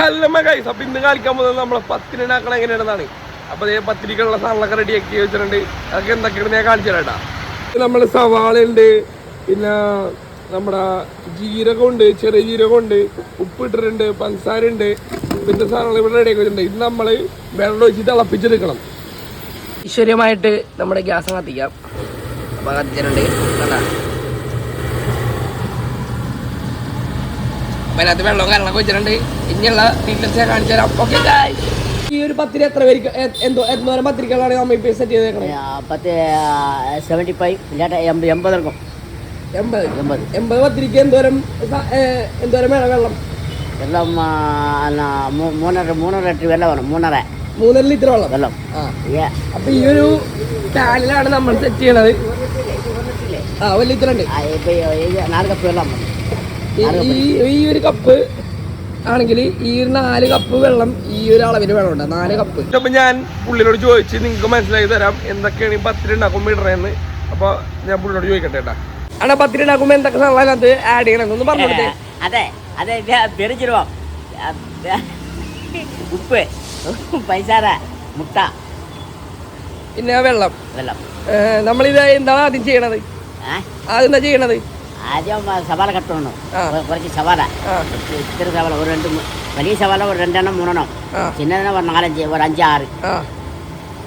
Hello guys അപ്പൊ ഇന്ന് കാണിക്കാൻ പോകുന്നത് നമ്മളെ പത്തിനാക്കണം എങ്ങനെയാണെന്നാണ്. അപ്പൊ അതേ പത്തിരിക്കുള്ള സാധനങ്ങളൊക്കെ റെഡി ആക്കി വെച്ചിട്ടുണ്ട്. അതൊക്കെ എന്തൊക്കെയാണ് ഞാൻ കാണിച്ചു തരാട്ടാ നമ്മൾ സവാള ഉണ്ട് പിന്നെ നമ്മുടെ ജീരകമുണ്ട് ചെറിയ ജീരകമുണ്ട് ഉപ്പ് ഇട്ടിട്ടുണ്ട് പഞ്ചസാര ഉണ്ട് പിന്നെ സാധനങ്ങൾ ഇവിടെ റെഡി ആക്കി വെച്ചിട്ടുണ്ട്. ഇത് നമ്മൾ വെള്ളം ഒഴിച്ച് തിളപ്പിച്ചെടുക്കണം. ഈശ്വര്യമായിട്ട് നമ്മുടെ ഗ്യാസ് കത്തിക്കാം. അപ്പൊ കത്തിച്ചിട്ടുണ്ട്. കണ്ടാ? അതിനകത്ത് വെള്ളവും കാര്യങ്ങളൊക്കെ വെച്ചിട്ടുണ്ട്. ഇനിയുള്ള ഡീറ്റെയിൽസ് ഞാൻ കാണിച്ചു തരാം. ഓക്കെ ഈ ഒരു പത്തിരി എത്ര പേർക്ക് എ- എന്തോ എന്തോരം പത്തിരികളാണ് നമ്മൾ ഇപ്പോൾ സെറ്റ് ചെയ്തേക്കണേ? പത്ത് സെവന്റി ഫൈവ് ഇല്ലാട്ട എൺപത് എൺപത് എടുക്കും. എൺപത്. എൺപത്. എൺപത് പത്തിരിക്ക് എന്തോരം എന്തോരം വേണം വെള്ളം? വെള്ളം മൂന്നര മൂന്നര ലിറ്റർ വെള്ളം വേണം മൂന്നര. മൂന്നര ലിറ്റർ വെള്ളം? വെള്ളം. ആ. അപ്പം ഈ ഒരു പാനിലാണ് നമ്മൾ സെറ്റ് ചെയ്യണത്. ആ ഒരു ലിറ്റർ ഉണ്ട്. നാല് കപ്പ് വെള്ളം മതി. ഈ- ഈ ഒരു കപ്പ് ആണെങ്കിൽ ഈ ഒരു നാല് കപ്പ് വെള്ളം ഈ ഒരു അളവിൽ വെള്ളം ഉണ്ട് നാല് കപ്പ്. അപ്പൊ ഞാൻ പുള്ളിനോട് ചോദിച്ച് നിങ്ങൾക്ക് മനസ്സിലാക്കി തരാം എന്തൊക്കെയാണ് ഈ പത്തിരി ഉണ്ടാക്കുമ്പോൾ ഇടണേന്ന്? അപ്പൊ ഞാൻ പുള്ളിനോട് ചോദിക്കട്ടെ കേട്ടാ പത്തിരി ഉണ്ടാക്കുമ്പോ എന്തൊക്കെ സാധനം അതിനകത്ത് ആഡ് ചെയ്യണം ഒന്ന് പറഞ്ഞു കൊടുത്തേ. അതെ അതെ പെരിച്ചിരുവോ ഉപ്പ് പൈസാര മുട്ട. പിന്നെ വെള്ളം. വെള്ളം. നമ്മളിത് എന്താണ് ആദ്യം ചെയ്യണത്? ആദ്യം എന്താ ചെയ്യണത്? ആദ്യം സവാല കട്ടണം വേണം കുറച്ച് സവാല ഇത്തിരി സവാല ഒരു രണ്ട് വലിയ സവാല ഒരു രണ്ടെണ്ണം മൂന്നെണ്ണം. ചിന്നതെണ്ണം ഒരു നാലഞ്ച് ഒരു അഞ്ചാറ്.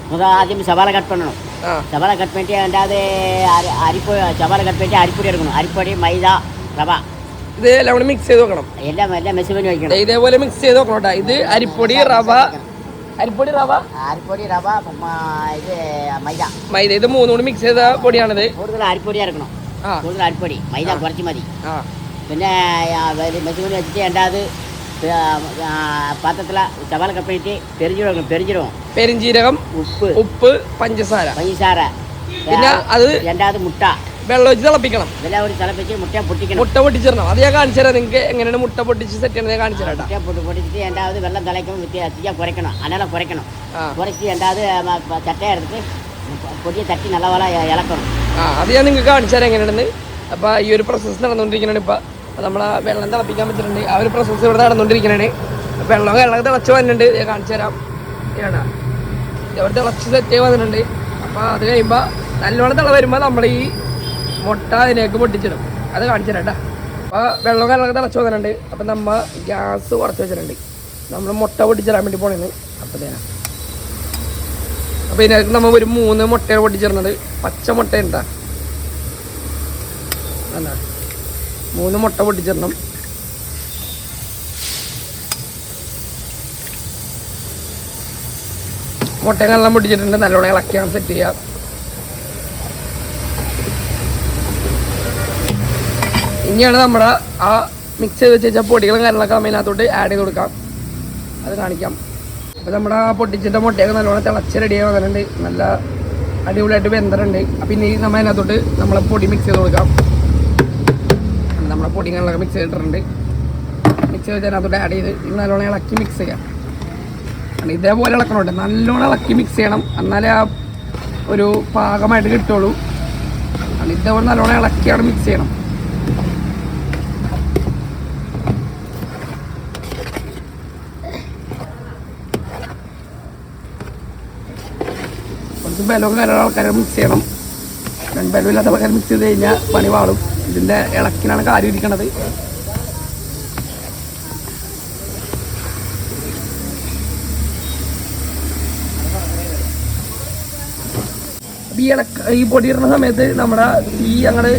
നമുക്ക് ആദ്യം സവാല കട്ട് പണണം സവാള കട്ട് പറ്റി അതിന്റെ അരിപ്പൊടി സവാല കട്ട് പറ്റി അരിപ്പൊടി എടുക്കണം. അരിപ്പൊടി മൈദ റവ. ഇതെല്ലാം കൂടി മിക്സ് ചെയ്ത് വെക്കണം. എല്ലാം എല്ലാം മെസ്സ് പണി വയ്ക്കണം ഇതേപോലെ മിക്സ് ചെയ്ത് വെക്കണം ഇത് അരിപ്പൊടി റവ. അരിപ്പൊടി റവ. അരിപ്പൊടി റവ ഇത് മൈദ. മൈദ. ഇത് മൂന്നും കൂടി മിക്സ് ചെയ്ത പൊടിയാണിത്. കൂടുതൽ അരിപ്പൊടി ഇറക്കണം കൂടുതൽ അരിപ്പൊടി മൈദ കുറച്ച് മതി പിന്നെ മെസ്സുപൊടി വെച്ചിട്ട് രണ്ടാമത് പാത്രത്തിൽ സവാള കപ്പിട്ട് പെരിഞ്ചീരകം പെരിഞ്ചീരകം പെരിഞ്ചീരകം ഉപ്പ് ഉപ്പ് പഞ്ചസാര പഞ്ചസാര പിന്നെ അത് രണ്ടാമത് മുട്ട വെള്ളം വെച്ച് തിളപ്പിക്കണം വെള്ളം ഒരു തിളപ്പിച്ച് മുട്ട പൊട്ടിക്കണം മുട്ട പൊട്ടിച്ചിരണം അത് ഞാൻ കാണിച്ചു തരാം നിങ്ങൾക്ക് എങ്ങനെയാണ് മുട്ട പൊട്ടിച്ച് സെറ്റ് ചെയ്യണം ഞാൻ കാണിച്ചു തരാം മുട്ട പൊട്ടിച്ചിട്ട് രണ്ടാമത് വെള്ളം തിളയ്ക്കും തീയ കുറയ്ക്കണം അനല കുറയ്ക്കണം കുറച്ച് രണ്ടാമത് ചട്ട എടുത്തിട്ട് പൊടിയെ തട്ടി നല്ലപോലെ ഇളക്കണം ആ അത് ഞാൻ നിങ്ങൾക്ക് കാണിച്ചു തരാം എങ്ങനെയാണെന്ന് അപ്പോൾ ഈ ഒരു പ്രോസസ്സ് നടന്നുകൊണ്ടിരിക്കുകയാണ് ഇപ്പൊ. നമ്മളെ വെള്ളം തിളപ്പിക്കാൻ പറ്റുന്നുണ്ട് ആ ഒരു പ്രോസസ്സ് ഇവിടെ നടന്നുകൊണ്ടിരിക്കുകയാണ് വെള്ളം വെള്ളം തിളച്ച് വന്നിട്ടുണ്ട്. ഞാൻ കാണിച്ചു തരാം. ഏടാ ഇവിടെ തിളച്ച് സെറ്റ് വന്നിട്ടുണ്ട്. അപ്പോൾ അത് കഴിയുമ്പോ നല്ലോണം തിള വരുമ്പോൾ നമ്മൾ ഈ മുട്ട അതിലേക്ക് പൊട്ടിച്ചിടും. അത് കാണിച്ചു തരാം കേട്ടോ. അപ്പോൾ വെള്ളം കലൊക്കെ തിളച്ച് വന്നിട്ടുണ്ട്. അപ്പൊ നമ്മൾ ഗ്യാസ് കുറച്ച് വെച്ചിട്ടുണ്ട്. നമ്മൾ മുട്ട പൊട്ടിച്ചിടാൻ വേണ്ടി പോണേന്ന്. അപ്പോൾ തരാം അപ്പോൾ ഇതിനകത്ത് നമ്മൾ ഒരു മൂന്ന് മുട്ടയാണ് പൊട്ടിച്ചിരുന്നത് പച്ച മുട്ട ഉണ്ടാ അല്ല മൂന്ന് മുട്ട പൊട്ടിച്ചിരണം മുട്ടയും കള്ളം പൊട്ടിച്ചിട്ടുണ്ട്. നല്ലോണം ഇളക്കിയാണ് സെറ്റ് ചെയ്യാം ഇനിയാണ് നമ്മുടെ ആ മിക്സ് ചെയ്ത് വെച്ചാൽ പൊടികളും കാര്യങ്ങളൊക്കെ നമ്മൾ ഇതിനകത്തോട്ട് ആഡ് ചെയ്ത് കൊടുക്കാം. അത് കാണിക്കാം. അപ്പോൾ നമ്മുടെ ആ പൊട്ടിച്ചിട്ട മുട്ടയൊക്കെ നല്ലോണം തിളച്ച് റെഡിയായി വന്നിട്ടുണ്ട്. നല്ല അടിപൊളിയായിട്ട് വെന്തറുണ്ട് അപ്പം ഇനി നമ്മൾ അതിനകത്തോട്ട് നമ്മളെ പൊടി മിക്സ് ചെയ്ത് കൊടുക്കാം. നമ്മളെ പൊടി പൊടികളൊക്കെ മിക്സ് ചെയ്തിട്ടുണ്ട്. മിക്സ് ചെയ്ത് അതിനകത്തോട്ട് ആഡ് ചെയ്ത് നല്ലോണം ഇളക്കി മിക്സ് ചെയ്യാം. ഇതേപോലെ ഇളക്കണോട്ടെ നല്ലോണം ഇളക്കി മിക്സ് ചെയ്യണം. എന്നാലേ ആ ഒരു പാകമായിട്ട് കിട്ടുള്ളൂ. ഇതേപോലെ നല്ലോണം ഇളക്കിയാണ് മിക്സ് ചെയ്യണം കുറച്ച് ബലവും കാര്യമുള്ള ആൾക്കാരെ മിക്സ് ചെയ്യണം. ബലമില്ലാത്ത ആൾക്കാർ മിക്സ് ചെയ്ത് കഴിഞ്ഞാൽ പണി വാളും ഇതിന്റെ ഇളക്കിനാണ് കാര്യം ഇരിക്കണത്. ഈ ഇളക്ക ഈ പൊടി ഇടുന്ന സമയത്ത് നമ്മുടെ ഈ അങ്ങോട്ട്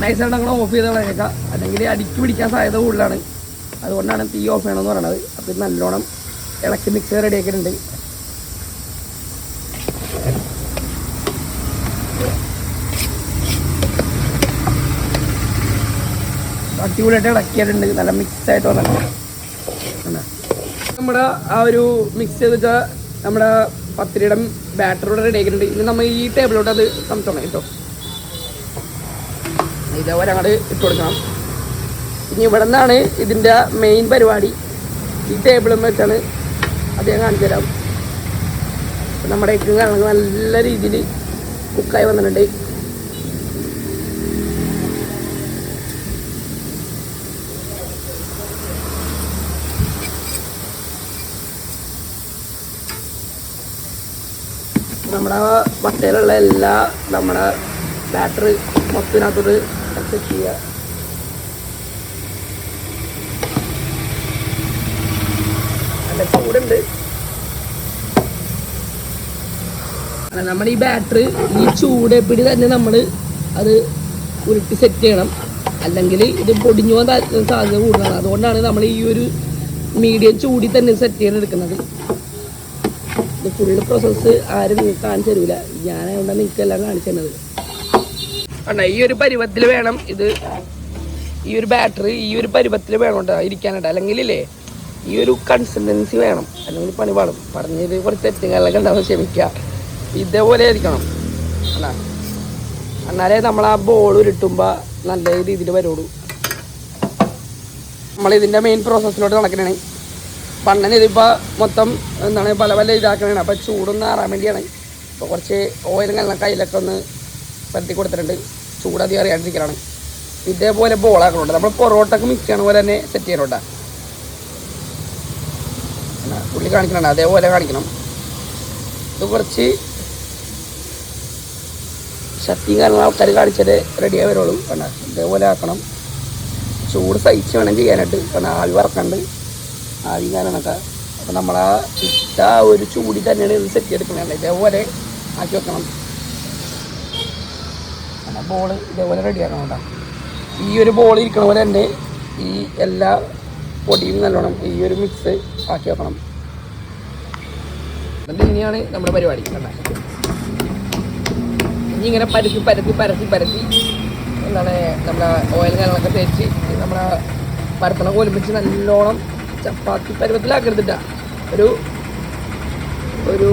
നൈസായിട്ട് അങ്ങനെ ഓഫ് ചെയ്ത് കളയേക്കാം അല്ലെങ്കിൽ അടിക്ക് പിടിക്കാൻ സാധ്യത കൂടുതലാണ്. അതുകൊണ്ടാണ് തീ ഓഫ് ചെയ്യണമെന്ന് പറയണത്. അപ്പം നല്ലോണം ഇളക്കി മിക്സ് റെഡി അടിപൊളിയായിട്ട് ഇളക്കിയിട്ടുണ്ട്. നല്ല മിക്സ് ആയിട്ട് വന്നിട്ടുണ്ട്? നമ്മുടെ ആ ഒരു മിക്സ് ചെയ്ത് വെച്ചാൽ നമ്മുടെ പത്തിരിയുടെ ബാറ്ററിയുടെ റെഡി ആക്കിയിട്ടുണ്ട്. ഇനി നമ്മൾ ഈ ടേബിളിലോട്ട് അത് കമിട്ടണം കേട്ടോ. ഇതേപോലെ അങ്ങോട്ട് ഇട്ട് കൊടുക്കണം. ഇനി ഇവിടെ നിന്നാണ് ഇതിന്റെ മെയിൻ പരിപാടി. ഈ ടേബിളും വെച്ചാണ് അദ്ദേഹം കാണിച്ചു തരാം. നമ്മുടെ ഏറ്റവും നല്ല രീതിയിൽ കുക്കായി വന്നിട്ടുണ്ട്. നമ്മുടെ വട്ടയിലുള്ള എല്ലാ നമ്മുടെ ബാറ്ററി മൊത്തത്തിനകത്തോട് സെറ്റ് ചെയ്യുക. നല്ല ചൂടുണ്ട്. നമ്മുടെ ഈ ബാറ്ററി ഈ ചൂടെപ്പിടി തന്നെ നമ്മൾ അത് ഉരുട്ടി സെറ്റ് ചെയ്യണം. അല്ലെങ്കിൽ ഇത് പൊടിഞ്ഞു പോകാൻ സാധ്യത കൂടുതലാണ്. അതുകൊണ്ടാണ് നമ്മൾ ഈ ഒരു മീഡിയം ചൂടി തന്നെ സെറ്റ് ചെയ്യാൻ എടുക്കുന്നത് ഇത് ഫുള്ള് പ്രോസസ് ആരും കാണിച്ചു തരൂല. ഞാനായതുകൊണ്ടാണ് നിങ്ങൾക്കെല്ലാം കാണിച്ചു തന്നത്. അണ്ണാ ഈ ഒരു പരുവത്തിൽ വേണം ഇത് ഈ ഒരു ബാറ്ററി ഈ ഒരു പരുവത്തിൽ വേണം കേട്ടോ ഇരിക്കാനായിട്ട്. ഇല്ലേ ഈ ഒരു കൺസിസ്റ്റൻസി വേണം. അല്ലെങ്കിൽ പണി പാടും. പറഞ്ഞത് കുറച്ച് തെറ്റുകളൊക്കെ ഉണ്ടാവും ക്ഷമിക്കുക ഇതേപോലെ ആയിരിക്കണം. അണ്ണാ എന്നാലേ നമ്മൾ ആ ബോൾ ഉരുട്ടുമ്പോൾ നല്ല രീതിയിൽ വരുള്ളൂ. നമ്മളിതിന്റെ മെയിൻ പ്രോസസ്സിലോട്ട് നടക്കണേ. പണ്ണന് ഇതിപ്പോൾ മൊത്തം എന്താണ് പല പല ഇതാക്കണേ അപ്പോൾ ചൂടൊന്ന് ആറാൻ വേണ്ടിയാണ്. ഇപ്പോൾ കുറച്ച് ഓയിലും കല്ലും കയ്യിലൊക്കെ ഒന്ന് പരത്തി കൊടുത്തിട്ടുണ്ട്. ചൂടധികം അറിയാണ്ടിരിക്കലാണ്. ഇതേപോലെ ബോളാക്കണുണ്ട് നമ്മൾ പൊറോട്ടക്ക് മിക്സ് പോലെ തന്നെ സെറ്റ് ചെയ്യണോട്ടാ പുള്ളി കാണിക്കണം അതേപോലെ കാണിക്കണം. ഇത് കുറച്ച് ശക്തിയും കാരണം ആൾക്കാർ കാണിച്ചത് റെഡിയായി വരുള്ളൂ. കണ്ട ഇതേപോലെ ആക്കണം. ചൂട് സഹിച്ച് വേണം ചെയ്യാനായിട്ട്. കാരണം ആവി വറക്കണ്ട്. ആവി കാരണമൊക്കെ അപ്പം നമ്മളാ ഇട്ട ആ ഒരു ചൂടി തന്നെയാണ് ഇത് സെറ്റ് എടുക്കുന്നത് ഇതേപോലെ ആക്കി വെക്കണം. ബോൾ ഇതേപോലെ റെഡിയാക്കണം കേട്ടോ. ഈ ഒരു ബോൾ ഇരിക്കണ പോലെ തന്നെ ഈ എല്ലാ പൊടിയും നല്ലോണം ഈ ഒരു മിക്സ് ആക്കി വെക്കണം. എന്നിട്ട് ഇനിയാണ് നമ്മുടെ പരിപാടി കണ്ടത് ഇനി ഇങ്ങനെ പരത്തി പരത്തി പരത്തി പരത്തി എന്താണ് നമ്മുടെ ഓയിൽ കാര്യങ്ങളൊക്കെ തേച്ച് നമ്മുടെ പരത്തണ കൊലുമ്പിച്ച് നല്ലോണം ചപ്പാത്തി പരുവത്തിലാക്കരുതിട്ട. ഒരു ഒരു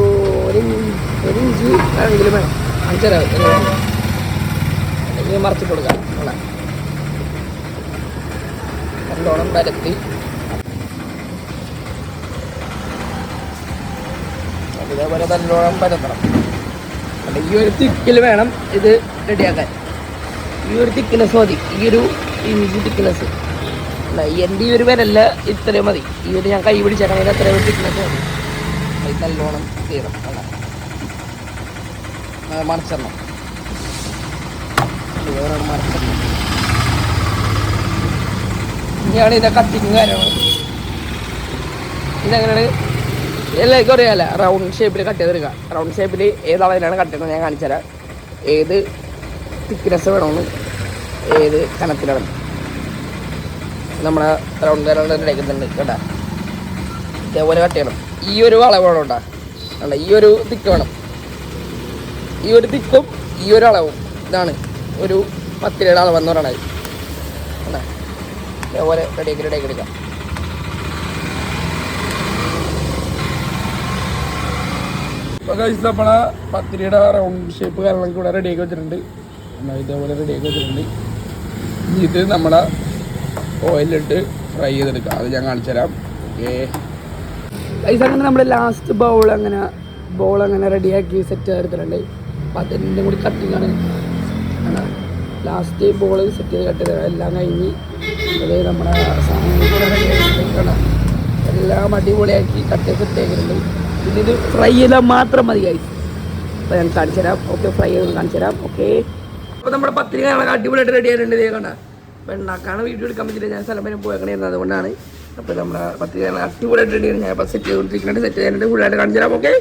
ഒരു ഇഞ്ച് ആണെങ്കിലും വേണം. അഞ്ചരാവും അല്ലെങ്കിൽ മറച്ചു കൊടുക്കാം. നമ്മളെ നല്ലോണം പരത്തി. ഇതേപോലെ നല്ലോണം പരത്തണം. അല്ല ഈ ഒരു തിക്കിൽ വേണം ഇത് റെഡിയാക്കാൻ. ഈ ഒരു തിക്കിനെസ് മതി ഈ ഒരു ഇഞ്ചി തിക്നെസ് അല്ല എന്റെ ഈ ഒരു പേരല്ല ഇത്രയും മതി. ഈ ഒരു ഞാൻ കൈ പിടിച്ചിട്ടുണ്ടെങ്കിൽ അത്രയും തിക്നെസ് മതി. അത് നല്ലോണം തീരണം അല്ല മറിച്ചെണ്ണം ഇതുപോലെ മറിച്ചിടണം. ഇനിയാണ് ഇതിന്റെ കട്ടിങ് കാര്യങ്ങൾ ഇതെങ്ങനെയാണ്? എല്ലാവർക്കും അറിയാമല്ല റൗണ്ട് ഷേപ്പിൽ കട്ട് ചെയ്തെടുക്കുക റൗണ്ട് ഷേപ്പിൽ ഏത് അളവിലാണ് കട്ട് ചെയ്യുന്നത്? ഞാൻ കാണിച്ചു തരാം ഏത് തിക്നെസ് വേണമെന്ന് ഏത് കനത്തിലാണ്. നമ്മുടെ റൗണ്ട് റൗണ്ട് എടുക്കുന്നുണ്ട് കേട്ടാ. ഇതേപോലെ കട്ട് ചെയ്യണം. ഈ ഒരു അളവ് വേണം കേട്ടാ. അല്ല ഈ ഒരു തിക്ക് വേണം. ഈ ഒരു തിക്കും ഈ ഒരു അളവും. ഇതാണ് ഒരു പത്തിരയുടെ അളവെന്ന് പറയണത് കേട്ടാ ഇതേപോലെ റെഡിയാക്കി റെഡിയാക്കി എടുക്കാം. കഴിച്ച് നമ്മളെ പത്തിരിയുടെ റൗണ്ട് ഷേപ്പ് കാര്യങ്ങളൊക്കെ ഇവിടെ റെഡിയാക്കി വെച്ചിട്ടുണ്ട്. എന്നാ ഇതേപോലെ റെഡിയാക്കി വെച്ചിട്ടുണ്ട്. ഇത് നമ്മളെ ഓയിലിട്ട് ഫ്രൈ ചെയ്തെടുക്കുക അത് ഞാൻ കാണിച്ചു തരാം ഓക്കെ. പൈസ അങ്ങനെ നമ്മുടെ ലാസ്റ്റ് ബൗൾ അങ്ങനെ ബൗൾ അങ്ങനെ റെഡിയാക്കി സെറ്റ് ചെയ്തെടുത്തിട്ടുണ്ട്. അപ്പം അതിന്റെ കൂടി കട്ടിങ് ആണ്. ലാസ്റ്റ് ബോൾ സെറ്റ് ചെയ്ത് കട്ട് ചെയ്ത് എല്ലാം കഴിഞ്ഞ് അത് നമ്മുടെ എല്ലാം അടിപൊളിയാക്കി കട്ട് സെറ്റ് ആക്കിയിട്ടുണ്ട് പിന്നെ ഇത് ഫ്രൈ ചെയ്താൽ മാത്രം മതി ഗൈസ് അപ്പോൾ ഞാൻ കാണിച്ചു തരാം ഓക്കെ ഫ്രൈ ചെയ്ത് കാണിച്ചു തരാം ഓക്കെ അപ്പോൾ നമ്മുടെ പത്തിരി അടിപൊളിയായിട്ട് റെഡി ആയിട്ടുണ്ട്. ഇതേ കണ്ട. അപ്പോൾ ഉണ്ടാക്കാണ് വീഡിയോ എടുക്കാൻ പറ്റില്ല ഞാൻ സ്ഥലം വരെ പോയേക്കണായിരുന്നു. അതുകൊണ്ടാണ്. അപ്പോൾ നമ്മുടെ പത്ത് അടിപൊളിയായിട്ട് ഞാൻ അപ്പോൾ സെറ്റ് ചെയ്തുകൊണ്ടിരിക്കുന്നുണ്ട് സെറ്റ് ചെയ്യാനായിട്ട് ഫുള്ളായിട്ട് കാണിച്ചു തരാം ഓക്കെ